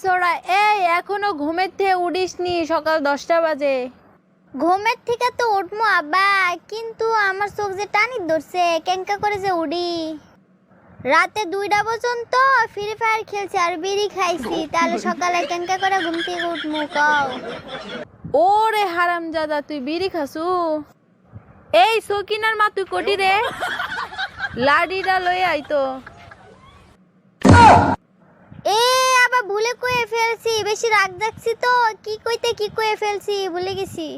সোরা এই এখনও ঘুমের থেকে উঠিসনি সকাল দশটা বাজে। ঘুমের থেকে তো উঠবো আব্বা কিন্তু আমার চোখ যে টানি ধরছে কেঙ্কা করে যে উড়ি। রাতে দুইটা পর্যন্ত ফ্রি ফায়ার খেলছি আর বিড়ি খাইছি তাহলে সকালে কেঙ্কা করে ঘুম থেকে উঠবো কও। ওরে হারামজাদা তুই বিড়ি খাসু? এই সকিনার মা তুই কোটি রে? লাডিটা লই আইতো এ আবার ভুলে কয়ে ফেলছি, বেশি রাগ দেখছি তো, কি কইতে কি কয়ে ফেলছি, ভুলে গেছি।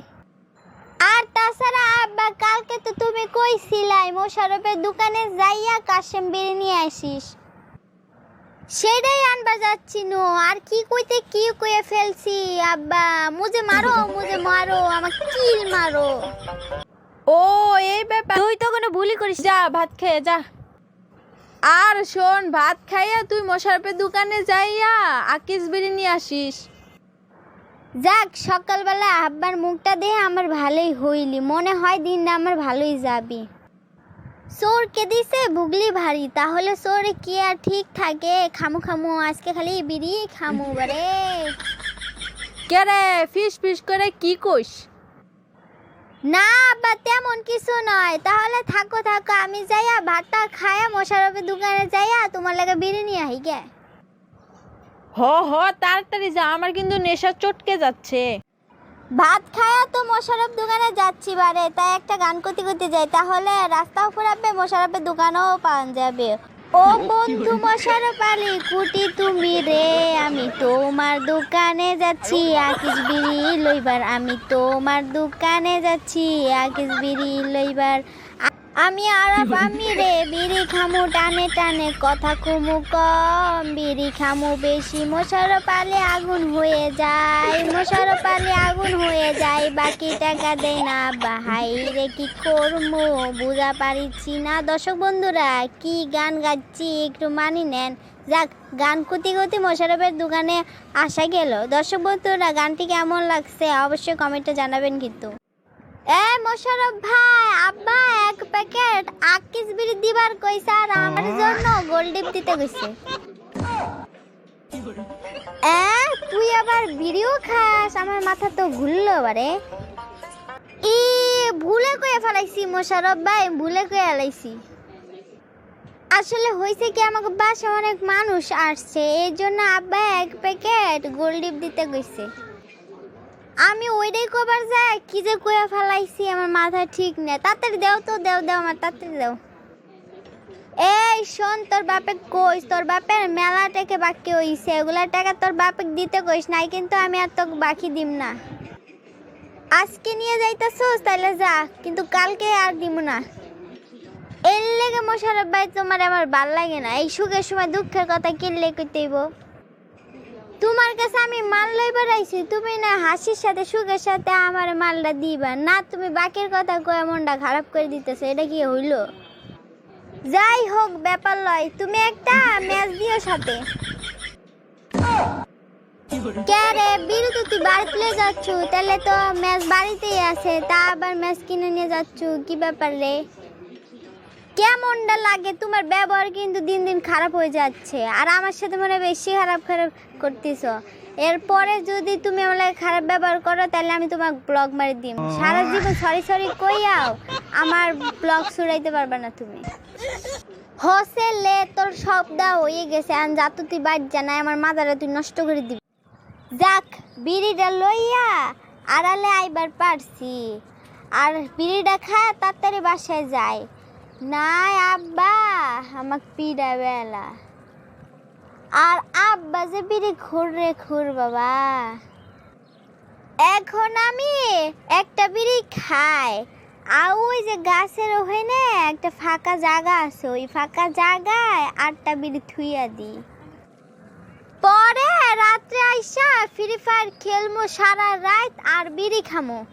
আর তাছাড়া আব্বা, কালকে তো তুমি কইছিলাই, মোশারফের দোকানে যাইয়া কাশেম বিড়ি নিয়ে আসিস সেটাই আনবার যাচ্ছি নো, আর কি কইতে কি কয়ে ফেলছি, আব্বা, মুজে মারো মুজে মারো আমার কিল মারো। ও, এই ব্যাপার। তুই তো কোনো ভুলই করিস, যা, ভাত খেয়ে, যা। আর শোন ভাত খাইয়া তুই মোশারফের দোকানে যাইয়া আকিস বিড়ি নিয়ে আসিস। যাক সকালবেলা আব্বার মুখটা দেখে আমার ভালোই হইলি। মনে হয় দিনটা আমার ভালোই যাবি। চোর কে দিছে? বুগলি ভারী। তাহলে চোরে কি আর ঠিক থাকে? খামু খামু আজকে খালি বিড়ি খামু বারে। কে রে ফিস ফিস করে কি কইস? না আব্বা তেমন কিছু নয়। তাহলে থাকো থাকো আমি যাইয়া ভাতটা খায়া মোশারফের দোকানে যাইয়া তোমার লাগে বিরিয়ানি নিয়ে আহি গে। হ হ তাড়াতাড়ি যা আমার কিন্তু নেশা চটকে যাচ্ছে। ভাত খায়া তো মোশারফ দোকানে যাচ্ছি বারে তাই একটা গান করতে করতে যাই তাহলে রাস্তাও ফুরাবে মোশারফের দোকানও পাওয়া যাবে। ও বন্ধু মশার পালি কুটি তুমি রে। আমি তোমার দোকানে যাচ্ছি, আকিস বিড়ি লইবার। আমি তোমার দোকানে যাচ্ছি, আকিস বিড়ি লইবার। আমি আরব আমি রে বিড়ি খামু টানে টানে কথা কুমু কম। বিড়ি খামু বেশি মশার পালে আগুন হয়ে যায় মশার পালে আগুন হয়ে যায়। বাকি টাকা দেয় না বাহাই রে কি করব বুঝা পারিছি না। দর্শক বন্ধুরা কি গান গাচ্ছি একটু মানি নেন। যাক গান কুতি কুতি মোশারফের দোকানে আসা গেল। দর্শক বন্ধুরা গানটি কেমন লাগছে অবশ্যই কমেন্টে জানাবেন কিন্তু। এ মোশারফ ভাই, আব্বা, এক প্যাকেট আকিস বিড়ি দিবার কইছে আর আমার জন্য গোল্ডিপ দিতে কইছে। এ, তুই আবার বিড়িও খাস? আমার মাথা তো ঘুরলো বারে। ই, ভুলে কয়ে ফেলাইছি মোশারফ ভাই, ভুলে কয়ে ফেলাইছি আসলে হয়েছে কি আমাকে বাসা অনেক মানুষ আসছে এই জন্য আব্বা এক প্যাকেট গোল্ডিপ দিতে কইছে। আমি ওইটাই কবার যাই কি যে কইয়া ফেলাইছি, আমার মাথা ঠিক নেই। তাড়াতাড়ি দেও তো, দেও দেও আমার, তাড়াতাড়ি দেও। এই শোন, তোর বাপে কইস, তোর বাপের মেলা টাকা বাকি হইছে, এগুলা টাকা তোর বাপে দিতে কইস, নাই কিন্তু আমি আর তোকে বাকি দিম না। আজকে নিয়ে যাইতাছোস তাহলে যা, কিন্তু কালকে আর দিব না। এর লেগে মশারফ ভাই তোমার আমার ভালো লাগে না। এই সুখের সময় দুঃখের কথা কিনলে কইতেইব। তোমার কাছে আমি মাল লইবার আইছি, তুমি না হাসির সাথে, সুখের সাথে আমার মালটা দিবা। না, তুমি বাকির কথা কয়ে মনটা খারাপ করে দিতেছো, এটা কি হইল? যাই হোক, ব্যাপার লয়, তুমি একটা ম্যাচ দিও সাথে। কে রে বিরু তো তুই লয়ে যাচ্ছ? তাহলে তো ম্যাচ বাড়িতেই আছে, তা আবার ম্যাচ কিনে নিয়ে যাচ্ছ? কি ব্যাপার রে? কেমনটা লাগে? তোমার ব্যবহার কিন্তু দিন দিন খারাপ হয়ে যাচ্ছে। আর আমার সাথে মনে হয় বেশি খারাপ খারাপ করতেছ। এরপরে যদি তুমি আমার খারাপ ব্যবহার করো তাহলে আমি তোমার ব্লগ মারি দিম। সারা জীবন সরি সরি কইয়াও আমার ব্লগ ছুড়াইতে পারবে না তুমি। হসে লে তোর সব দা হয়ে গেছে। আর যা তো তুই বাদ জানাই আমার মাথাটা তুই নষ্ট করে দিবি। যাক বিড়িটা লইয়া আড়ালে আইবার পারছি। আর বিড়িটা খায় তাড়াতাড়ি বাসায় যায়। নাই আব্বা, আমাক পিড়া বেলা। আর আব্বা যে খুররে খুর বাবা। এখন আমি একটা বিড়ি খাই। আর ওই যে গাছের ওখানে একটা ফাঁকা জায়গা আছে, ওই ফাঁকা জায়গায় আটটা বিড়ি থুইয়া দিই। পরে রাত্রে আইসা ফ্রি ফায়ার খেলমো সারা রাত আর বিড়ি খামো।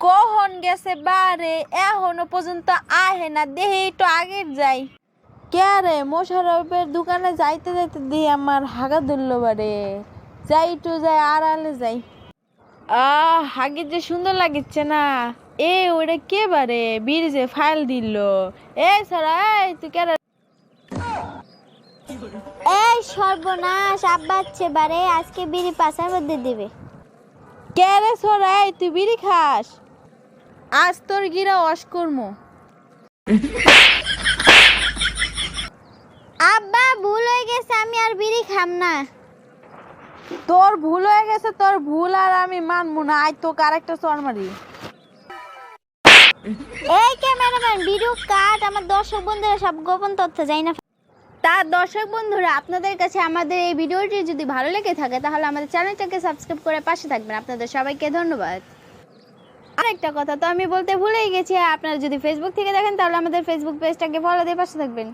কখন গেছে বারে? এখনও পর্যন্ত আহে না। দেহে একটু আগে যাই। কে রে মোশারফের দোকানে যাইতে যাইতে দিয়ে আমার হাগা ধরলো বারে। যাই একটু যাই আড়ালে যাই। আহ হাগে যে সুন্দর লাগিচ্ছে না। এ ওটা কে বারে? বীর যে ফাইল দিল। এ সারা এই তুই কে? এই সর্বনাশ আব্বাচ্ছে বারে। আজকে বিড়ি পাশার মধ্যে দিবে। কে রে সোরা এই তুই বিড়ি খাস? আজ তোর গিরা অস্কর্ম। আব্বা ভুল হয়ে গেছে আমি আর বিড়ি খাম না। তোর ভুল হয়ে গেছে তোর ভুল আর আমি মানবো না। আজ তোকে আরেকটা চর মারি। এই ক্যামেরাম্যান ভিডিও কাট। আমার দর্শক বন্ধুরা সব গোপন তথ্য যাই না। তার দর্শক বন্ধুরা আপনাদের কাছে আমাদের এই ভিডিওটি যদি ভালো লেগে থাকে তাহলে আমাদের চ্যানেলটাকে সাবস্ক্রাইব করে পাশে থাকবেন। আপনাদের সবাইকে ধন্যবাদ। আরেকটা কথা, তো আমি বলতে ভুলেই গেছি, আপনারা যদি ফেসবুক থেকে দেখেন, তাহলে আমাদের ফেসবুক পেজটাকে ফলো দিয়ে পাশে থাকবেন।